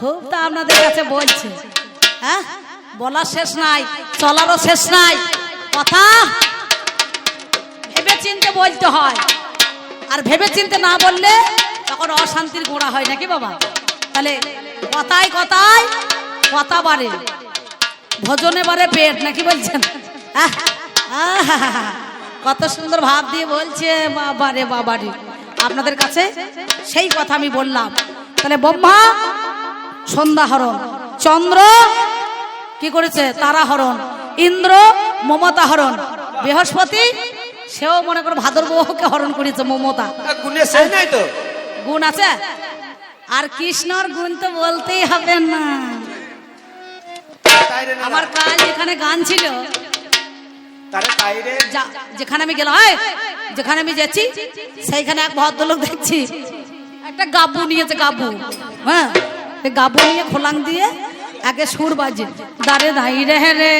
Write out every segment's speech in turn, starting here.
খুব তো আপনাদের কাছে বলছে। হ্যাঁ? বলার শেষ নাই চলারও শেষ নাই। কথা? ভেবে চিনতে বলতে হয়। আর ভেবে চিনতে না বললে তখন অশান্তির গোড়া হয় নাকি বাবা? তাহলে কথায় কথায় কথা বাড়ে। ভোজনে বারে পেট নাকি বলছেন? আহ, কত সুন্দর ভাব দিয়ে বলছে বাবা রে বাবারে বাবারে আপনাদের কাছে সেই কথা আমি বললাম। তাহলে ব্রহ্মা সন্ধ্যা হরণ। চন্দ্র কি করেছে? তারা হরণ। ইন্দ্র মমতা হরণ। বৃহস্পতি সেও মনে করো ভাদরবহকে হরণ করেছে মমতা। গুণে আছে? আর কৃষ্ণর গুণ তো বলতেই হবে না। আমার কাল যেখানে গান ছিল যেখানে আমি গেলাম যেখানে আমি যাচ্ছি সেইখানে এক ভদ্রলোক দেখছি একটা গাবু নিয়েছে গাবু। হ্যাঁ? গাবু নিয়ে খোলাং দিয়ে আগে সুর বাজে। দাঁড়ে দাই রে হে রে,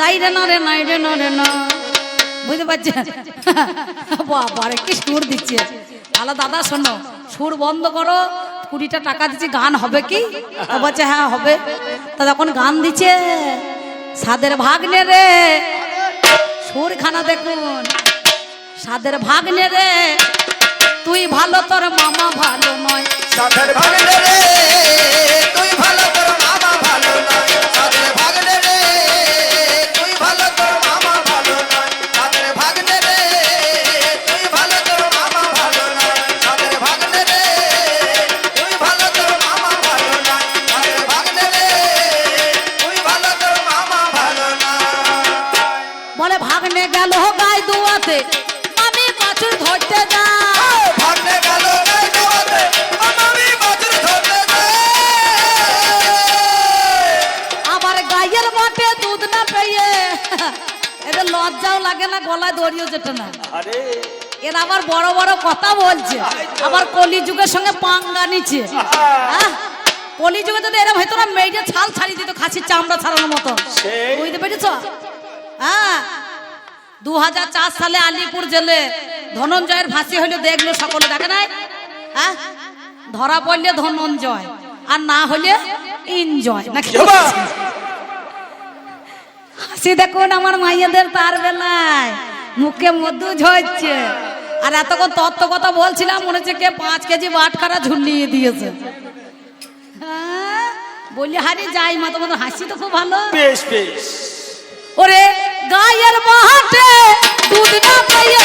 দাই রে না রে, নাই রে না রে না। বুঝতে পারছেন বাবারে কি সুর দিচ্ছে। তাহলে দাদা শোনো, সুর বন্ধ করো, কুড়িটা টাকা দিচ্ছি, গান হবে কি? বলছে হ্যাঁ হবে। তা যখন গান দিচ্ছে, সাদের ভাগ নে রে, সুরখানা দেখুন। সাদের ভাগ নে রে, তুই ভালো, তোর মামা ভালো নয়। সাধের ভাগলে রে না গলায় যেত না। আরে। এরা আবার বড় বড় কথা বলছে। আবার কলিযুগের সঙ্গে পাঙ্গা নিচ্ছে। হ্যাঁ? কলিযুগে যদি এরকম হয়তো না মেয়েটা ছাল ছাড়িয়ে দিত খাসির চামড়া ছাড়ানোর মতো। বুঝতে পেরেছ? হ্যাঁ? দু হাজার চার সালে আলিপুর জেলে ধনঞ্জয়ের ফাঁসি হইলে দেখল সকলে দেখে নাই? হ্যাঁ? ধরা পড়লে ধনঞ্জয় আর না হলে ইনজয়। নাকি? হাসি দেখুন আমার মাইয়াদের তার বেলায় মুখে মধু ঝরছে। আর এতক্ষণ তত্ত্ব কথা বলছিলাম মনে হচ্ছে কে পাঁচ কেজি বাটখারা ঝুলিয়ে দিয়েছে। হ্যাঁ? বলি হারি যাই মা তোমাদের হাসি তো খুব ভালো। বেশ বেশ। ওরে গায়ের মাঠে দুধ না পেয়ে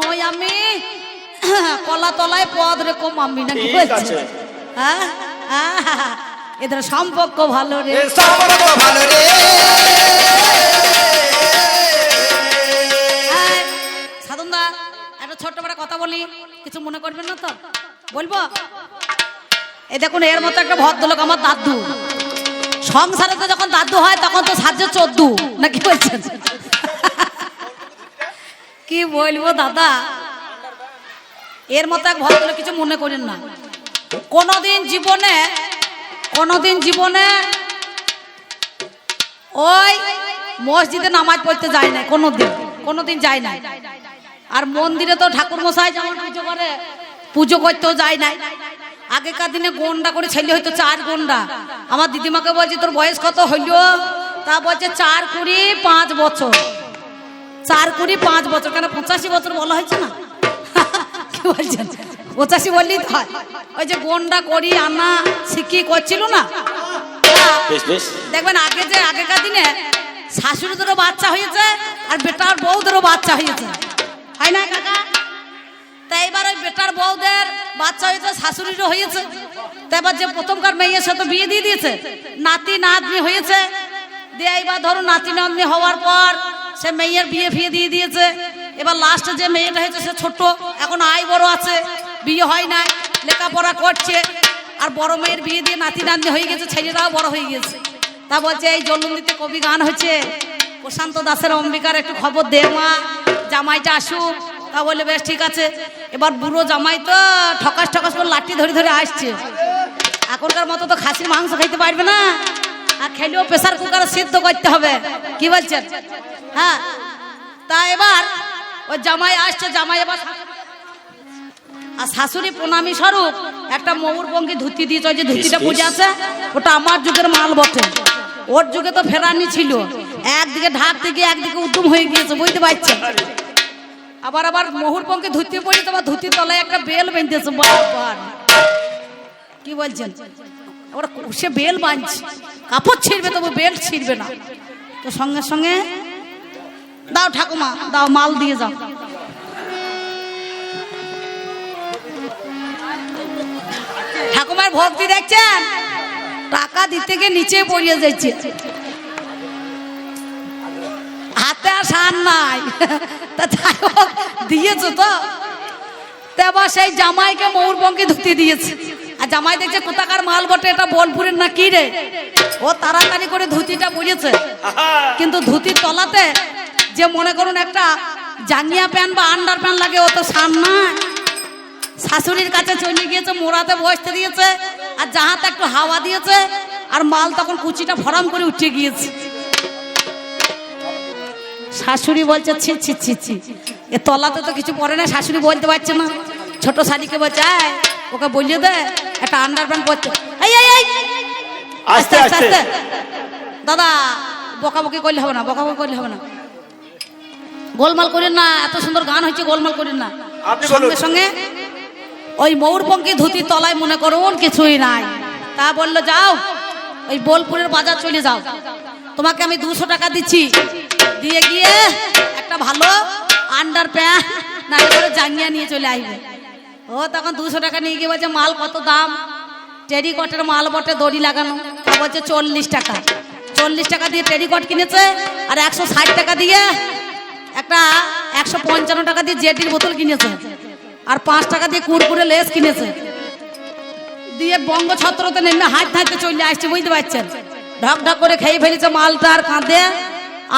নই আমি। কলা তলায় পদ রেখো আমি নাকি বলছে? হ্যাঁ? এদের সম্পর্ক ভালো রে। এ সম্পর্ক ভালো রে। এই, সাধন দা একটা ছোট্ট বড় কথা বলি। কিছু মনে করবেন না তো? বলব? এই দেখুন এর মতো একটা ভদ্রলোক আমার দাদু। সংসারে তো যখন দাদু হয় তখন তো সাহায্য চোদ্দু। নাকি বলছেন? কি বলব দাদা? এর মতো এক ভদ্রলোক কিছু মনে করেন না। কোনোদিন জীবনে কোনোদিন জীবনে ওই মসজিদে নামাজ পড়তে যায় না কোনোদিন কোনোদিন যায় না আর মন্দিরে তো ঠাকুর মশাই যেমন পুজো করে, পুজো করতেও যায় না আগেকার দিনে গন্ডা করে ছেলে হয়তো চার গন্ডা। আমার দিদিমাকে বলছে, তোর বয়স কত হইল? তা বলছে, চার কুড়ি পাঁচ বছর। চার কুড়ি পাঁচ বছর। কেন পঁচাশি বছর বলা হয়েছে না? কি বলছেন? পঁচাশি বললেই তো হয়। ওই যে গন্ডা করি আনা শিখি করছিল না? দেখবেন আগে যে আগেকার দিনে শাশুড়িদেরও বাচ্চা হয়েছে আর বেটার বউদেরও বাচ্চা হয়েছে। হয় না কাকা? তাই এবার ওই বেটার বউদের বাচ্চা হয়েছে শাশুড়িরও হয়েছে। তা এবার যে প্রথমকার মেয়ের সাথে বিয়ে দিয়ে দিয়েছে নাতি নাতনি হয়েছে। দিয়ে এবার ধরো নাতি নাতনি হওয়ার পর সে মেয়ের বিয়ে ফিয়ে দিয়ে দিয়েছে। এবার লাস্টে যে মেয়েটা হয়েছে সে ছোট এখন আয় বড় আছে, বিয়ে হয় নাই, লেখাপড়া করছে, আর বড় মেয়ের বিয়ে দিয়ে নাতি নাতনি হয়ে গেছে, ছেলেরাও বড় হয়ে গেছে। তা বলছে, এই জলন্দিতে কবি গান হচ্ছে প্রশান্ত দাসের অম্বিকার একটু খবর দে মা, জামাইটা আসুক। তা বলে বেশ, ঠিক আছে। এবার বুড়ো জামাই তো ঠকাস ঠকাস করে লাঠি ধরে ধরে আসছে। এখনকার মতো তো খাসির মাংস খাইতে পারবে না। আর খেলেও প্রেসার কুকারে সিদ্ধ করতে হবে। কি বলছেন? হ্যাঁ। তা এবার ওই জামাই আসছে জামাই এবার আর শাশুড়ি প্রণামী স্বরূপ একটা ময়ূর পঙ্কি ধুতি দিয়েছে ওই যে ধুতিটা পূজা আছে ওটা আমার যুগের মাল বটে। ওর যুগে তো ফেরানি ছিল। একদিকে ঢাক থেকে একদিকে উদ্যম হয়ে গিয়েছে বুঝতে পারছেন? আবার আবার মহুর পঙ্কে ধুতি পড়ি তোমার ধুতি তলায় একটা বেল বেঁধেছে বারবার কি বলছেন? আবার সে বেল বাঁধছে কাপড় ছিঁড়বে তবু বেল ছিঁড়বে না। তো সঙ্গে সঙ্গে, দাও ঠাকুমা, দাও মাল দিয়ে যাও। ঠাকুমার ভক্তি দেখছেন? টাকা দিতে গিয়ে নিচে পড়িয়ে যাচ্ছে। হাতে আর সার নাই। তা তো? তা সেই জামাইকে ময়ূরপঙ্খী ধুতি দিয়েছে। আর জামাই দেখছে কোথাকার মাল বটে, এটা বোলপুরের না কি রে? ও তাড়াতাড়ি করে ধুতিটা পরিয়েছে কিন্তু ধুতির তলাতে যে মনে করুন একটা জাঙ্গিয়া প্যান্ট বা আন্ডার প্যান্ট লাগে, ও তো সার না। শাশুড়ির কাছে চলে গিয়েছে, মোড়াতে বসতে দিয়েছে, আর যাহাতে একটু হাওয়া দিয়েছে, আর মাল তখন কুচিটা ফরাম করে উঠে গিয়েছে। শাশুড়ি বলছে, ছি ছি ছি ছি। এ তলাতে তো কিছু পরে না, শাশুড়ি বলতে পারছে না। ছোট শাড়িকে বলছে "এই, ওকে বলিয়ে দে একটা আন্ডার প্যান্ট পরছে এই আস্তে আস্তে দাদা বকাবকি করলে হবে না বকাবকি করলে হবে না। গোলমাল করেন না এত সুন্দর গান হচ্ছে গোলমাল করেন না। সঙ্গে সঙ্গে ওই ময়ূরপঙ্খী ধুতির তলায় মনে করুন কিছুই নাই। তা বলল যাও ওই বোলপুরের বাজার চলে যাও। তোমাকে আমি দুশো টাকা দিচ্ছি। দিয়ে গিয়ে একটা ভালো আন্ডার প্যান্ট না করে জাঙ্গিয়া নিয়ে চলে আসবে। ও তখন দুশো টাকা নিয়ে গিয়ে বলছে মাল কত দাম? টেরিকটের মাল বটে দড়ি লাগানো। বলছে চল্লিশ টাকা। চল্লিশ টাকা দিয়ে টেরিকট কিনেছে আর একশো ষাট টাকা দিয়ে একটা একশো পঞ্চান্ন টাকা দিয়ে জেটির বোতল কিনেছে আর পাঁচ টাকা দিয়ে কুরকুরে লেস কিনেছে। দিয়ে বঙ্গ ছত্রতে নেমে হাত হাঁটতে চলে আসছে বুঝতে পারছেন? ঢক ঢক করে খেয়ে ফেলেছে মালটা আর কাঁধে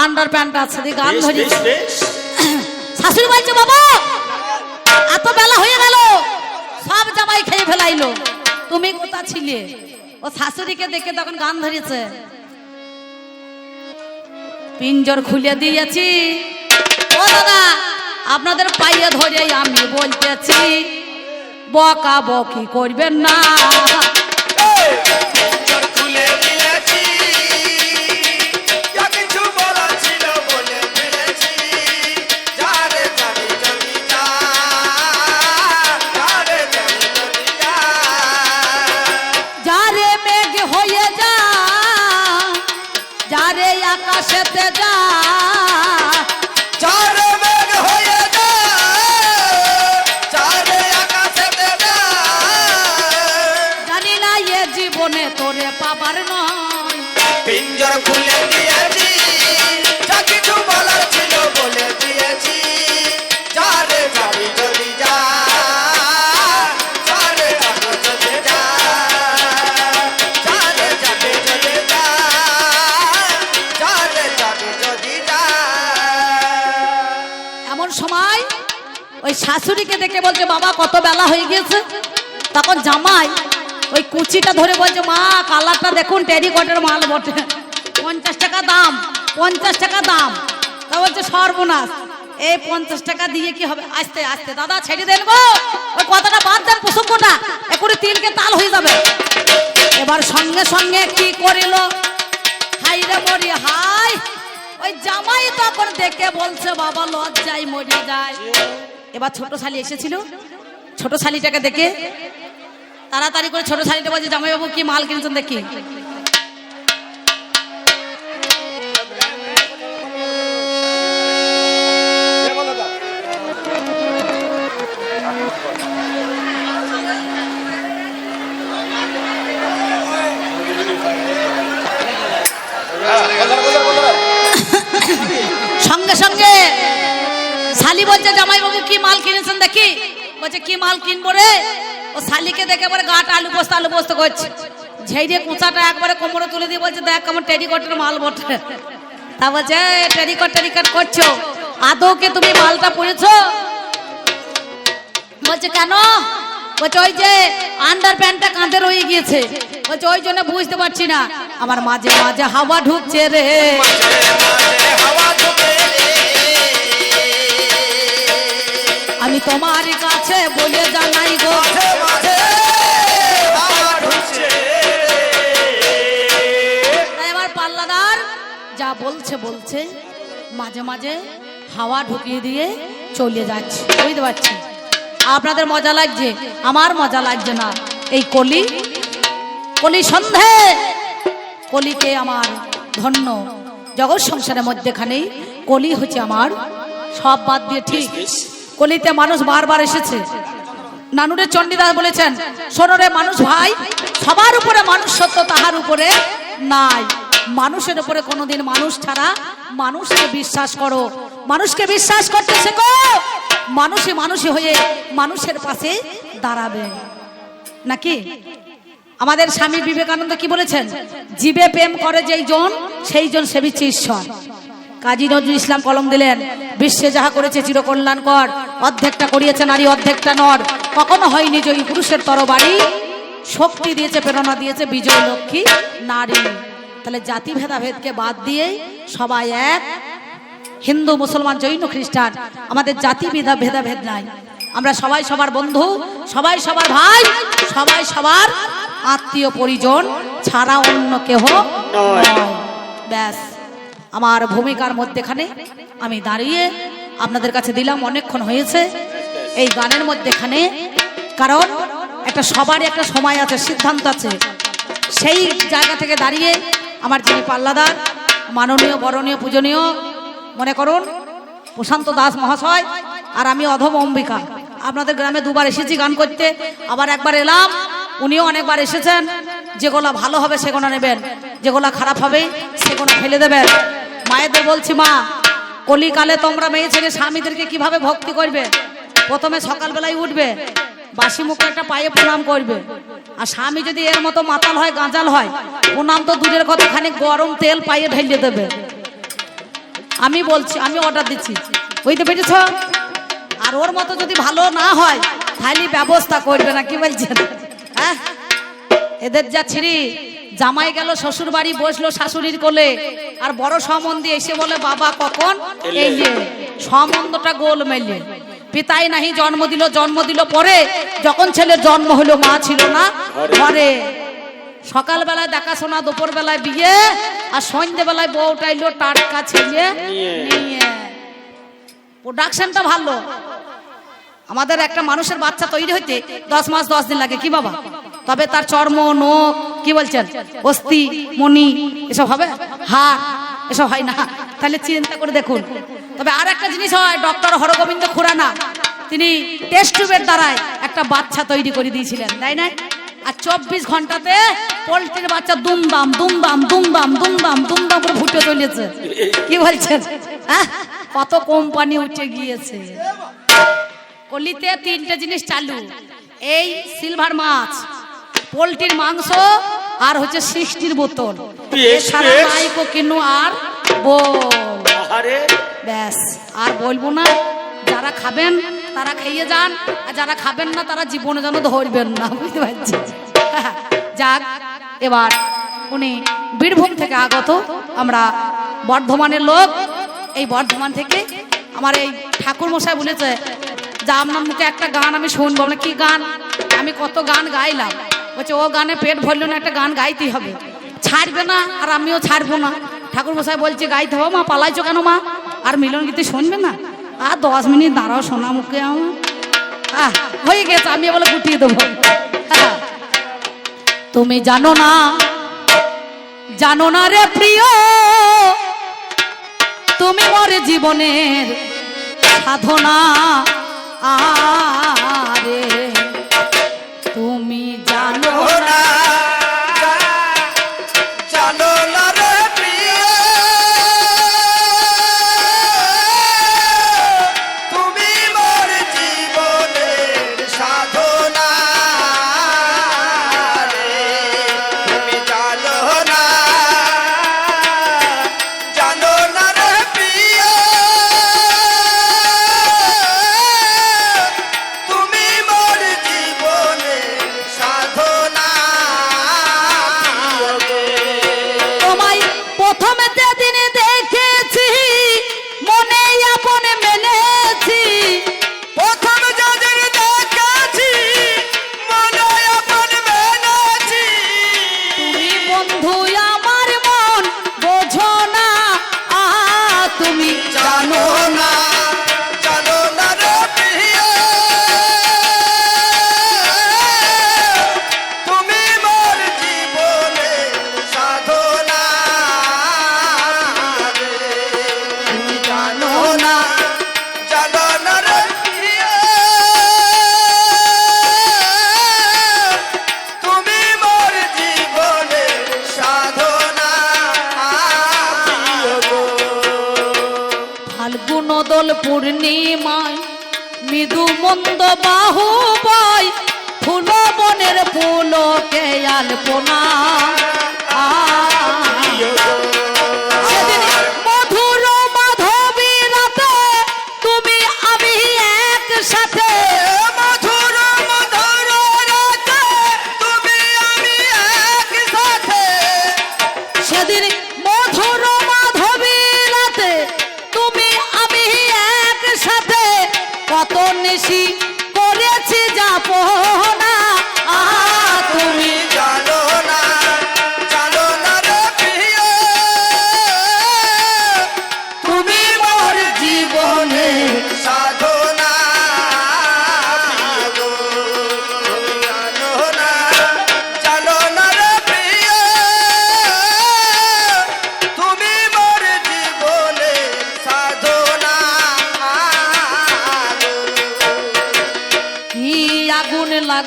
আন্ডার প্যান্ট আছে দিয়ে গান ধরেছে। বেশ। শাশুড়ি বলছে বাবা এত বেলা হয়ে গেল, সব জামাই খেয়ে ফেলাইলো। তুমি কোথা ছিলে? ও শাশুড়িকে দেখে তখন গান ধরেছে। পিঞ্জর খুলে দিয়েছি। ও দাদা, আপনাদের পাইয়ে ধরে আমি বলতেছি বকা বকি করবেন না। শাশুড়িকে দেখে বলছে, বাবা, কত বেলা হয়ে গিয়েছে। তখন জামাই ওই কুচিটা ধরে বলছে, মা, কালারটা দেখুন, টেরিকটের মাল বটে। পঞ্চাশ টাকা দাম, পঞ্চাশ টাকা দাম। তা বলছে, সর্বনাশ। এই পঞ্চাশ টাকা দিয়ে কি হবে? আস্তে আস্তে, দাদা, ছেড়ে গো। ওই কথাটা বাদ দেন প্রসঙ্গটা একুড়ি তিলকে তাল হয়ে যাবে। এবার সঙ্গে সঙ্গে কি করিল? হাই রে মরি হাই ওই জামাই তখন দেখে বলছে, বাবা, লজ্জায় মরে যায়। এবার ছোট শালি এসেছিল। ছোট শালিটাকে দেখে তাড়াতাড়ি করে ছোট শালিটা বলছে, জামাইবাবু, কি মাল কিনছেন দেখি? বলছে, কি মাল কিনবো রে? ও শালিকে দেখে এবারে গাটা আলু পোস্ত আলু পোস্ত করছে। ঝেড়ে কুচাটা একবারে কোমরে তুলে দিয়ে বলছে, দেখ কেমন টেরিকটের মাল বটে। তা বলছে টেরিকট টেরিকট করছ? আদৌ কে তুমি মালটা পড়েছো? বলছে, কেন? বলছে, ওই যে আন্ডার প্যান্টটা কাঁধে রয়ে গিয়েছে। বলছে, ওই জন্য বুঝতে পারছি না। আমার মাঝে মাঝে হাওয়া ঢুকছে রে। আমি তোমার কাছে বলে জানাই গো। পাল্লাদার যা বলছে বলছে। মাঝে মাঝে হাওয়া ঢুকিয়ে দিয়ে চলে যাচ্ছে। বুঝতে পারছি আপনাদের মজা লাগছে? আমার মজা লাগছে না। এই কলি কলি সন্ধে কলিকে আমার ধন্য। জগৎ সংসারের মধ্যেখানেই কলি হচ্ছে আমার। সব বাদ দিয়ে ঠিক। কলিতে মানুষ বারবার এসেছে। নানুরে চণ্ডীদাস বলেছেন সোনরে মানুষ ভাই, সবার উপরে মানুষ সত্য, তাহার উপরে নাই। মানুষের উপরে কোনোদিন মানুষ ছাড়া মানুষকে বিশ্বাস করো। মানুষকে বিশ্বাস করতে শেখো। মানুষই মানুষই হয়ে মানুষের পাশে দাঁড়াবে। নাকি? আমাদের স্বামী বিবেকানন্দ কি বলেছেন? জীবে প্রেম করে যেই জন, সেই জন সেবিচ্ছে ঈশ্বর। কাজী নজরুল ইসলাম কলম দিলেন, বিশ্বে যাহা করেছে চিরকল্যাণকর, অর্ধেকটা করিয়েছে নারী, অর্ধেকটা নর। কখনো হয়নি জয়ী পুরুষের তরবারি শক্তি দিয়েছে, প্রেরণা দিয়েছে বিজয় লক্ষ্মী, নারী। তাহলে জাতি ভেদাভেদকে বাদ দিয়ে সবাই এক। হিন্দু, মুসলমান, জৈন, খ্রিস্টান, আমাদের জাতি বিধা ভেদাভেদ নাই। আমরা সবাই সবার বন্ধু, সবাই সবার ভাই, সবাই সবার আত্মীয় পরিজন, ছাড়া অন্য কেহ ব্যাস। আমার ভূমিকার মধ্যেখানে আমি দাঁড়িয়ে আপনাদের কাছে দিলাম, অনেকক্ষণ হয়েছে। এই গানের মধ্যেখানে, কারণ একটা সবারই একটা সময় আছে, সিদ্ধান্ত আছে। সেই জায়গা থেকে দাঁড়িয়ে আমার যিনি পাল্লাদার, মাননীয়, বরণীয়, পূজনীয়, মনে করুন, প্রশান্ত দাস মহাশয় আর আমি অধম অম্বিকা। আপনাদের গ্রামে দুবার এসেছি গান করতে, আবার একবার এলাম, উনিও অনেকবার এসেছেন যেগুলো ভালো হবে সেগুলো নেবেন যেগুলো খারাপ হবে সেগুলো ফেলে দেবেন। মায়েদের বলছি, মা, কলিকালে তোমরা মেয়ে ছেলে স্বামীদেরকে কীভাবে ভক্তি করবে? প্রথমে সকালবেলায় উঠবে, বাসি মুখে একটা পায়ে প্রণাম করবে। আর স্বামী যদি এর মতো মাতাল হয়, গাঁজাল হয়, প্রণাম তো দূরের কথা, খানিক গরম তেল পায়ে ঢেলে দেবে। আমি বলছি, আমি অর্ডার দিচ্ছি। বুঝতে পেরেছ? আর ওর মতো যদি ভালো না হয়, তাহলে ব্যবস্থা করবে না, কি বলছেন? হ্যাঁ? এদের যা ছিড়ি। জামাই গেল শ্বশুর বাড়ি বসল শাশুড়ির কোলে। আর বড় সম্বন্ধে এসে বলে বাবা কখন? এই যে সম্বন্ধটা গোল মেলে। পিতাই নাহি জন্ম দিল জন্ম দিল পরে। যখন ছেলের জন্ম হলো মা ছিল না ঘরে। সকালবেলায় দেখাশোনা দুপুর বেলায় বিয়ে আর সন্ধ্যেবেলায় বউটা এলো টাটকা ছেলে নিয়ে। প্রোডাকশনটা ভালো। আমাদের একটা মানুষের বাচ্চা তৈরি হইতে দশ মাস দশ দিন লাগে। কি বাবা? তবে তার চর্ম, নোখ, কি বলছেন? অস্থি, মণি, এসব হবে? হাড়, এসব হয় না। তাহলে চিন্তা করে দেখুন। তবে আর একটা জিনিস হয়, ডক্টর হরগোবিন্দ খুরানা, তিনি টেস্ট টিউবের দ্বারাই একটা বাচ্চা তৈরি করে দিয়েছিলেন, তাই না? আর চব্বিশ ঘন্টাতে পোলট্রির বাচ্চা দুমদাম দুমদাম দুমদাম দুমদাম দুমদাম করে ফুটে চলেছে। কি বলছেন? হ্যাঁ? কত কোম্পানি উঠে গিয়েছে। কলিতে তিনটে জিনিস চালু, এই সিলভার মাছ। পোলট্রির মাংস আর হচ্ছে সৃষ্টির বোতল। এছাড়া। কিনু আর বল। ব্যাস আর বলব না যারা খাবেন তারা খেয়ে যান আর যারা খাবেন না তারা জীবনে যেন ধরবেন না বুঝতে পারছি? যাক এবার উনি বীরভূম থেকে আগত আমরা বর্ধমানের লোক। এই বর্ধমান থেকে আমার এই ঠাকুর মশাই বলেছে যা আপনার মুখে একটা গান আমি শুনব। কি গান? আমি কত গান গাইলাম। বলছে, ও গানে পেট ভরল না, একটা গান গাইতেই হবে। ছাড়বে না, আর আমিও ছাড়বো না। ঠাকুর মশাই বলছে, গাইতে হবে মা, পালাইছো কেন মা? আর মিলন গীতি শুনবে না? আর দশ মিনিট দাঁড়াও শোনা মুখে আমার। হয়ে গেছে, আমি বলে গুটিয়ে দেবো। তুমি জানো না জানো না রে প্রিয়, তুমি মোর জীবনের সাধনা। আরে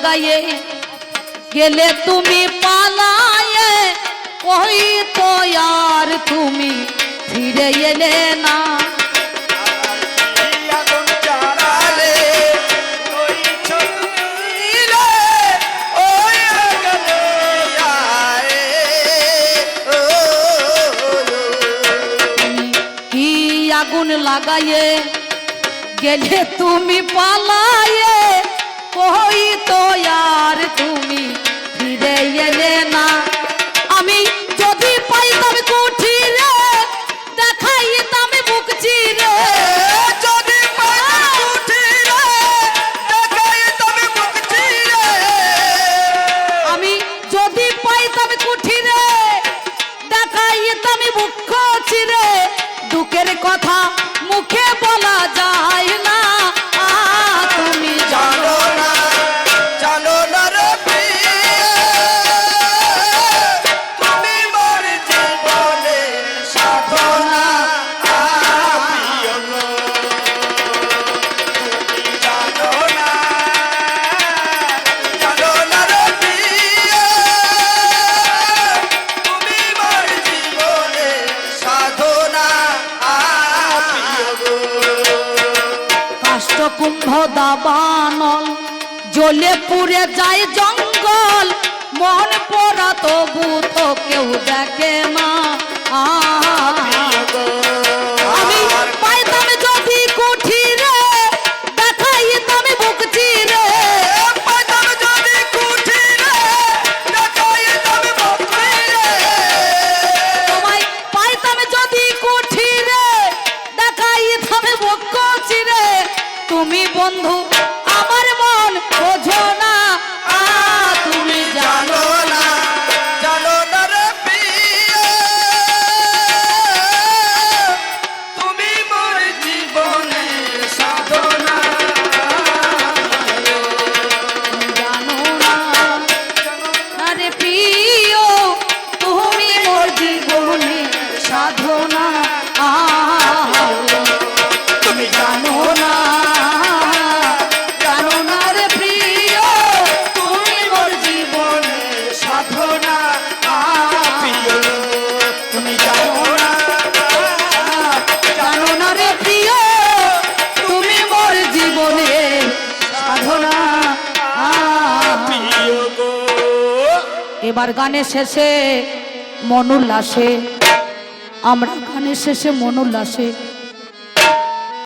गाये गेले तुम्ही पालाये कोई तो यार तुम्ही फिर येले ना। लगाए गेले तुम्हें पालाए। কই তো আর তুমি ফিরে এলে না। আমি যদি পাইতাম কুঠি রে দেখাইতাম মুখ চিরে। যদি পাইতাম কুঠি রে দেখাইতাম মুখ চিরে। আমি যদি পাইতাম কুঠি রে দেখাইতাম মুখ চিরে। দুঃখের কথা মুখে বলা be? তোমার গানে শেষে মনুল আসে। আমরা গানে শেষে মনুল আসে।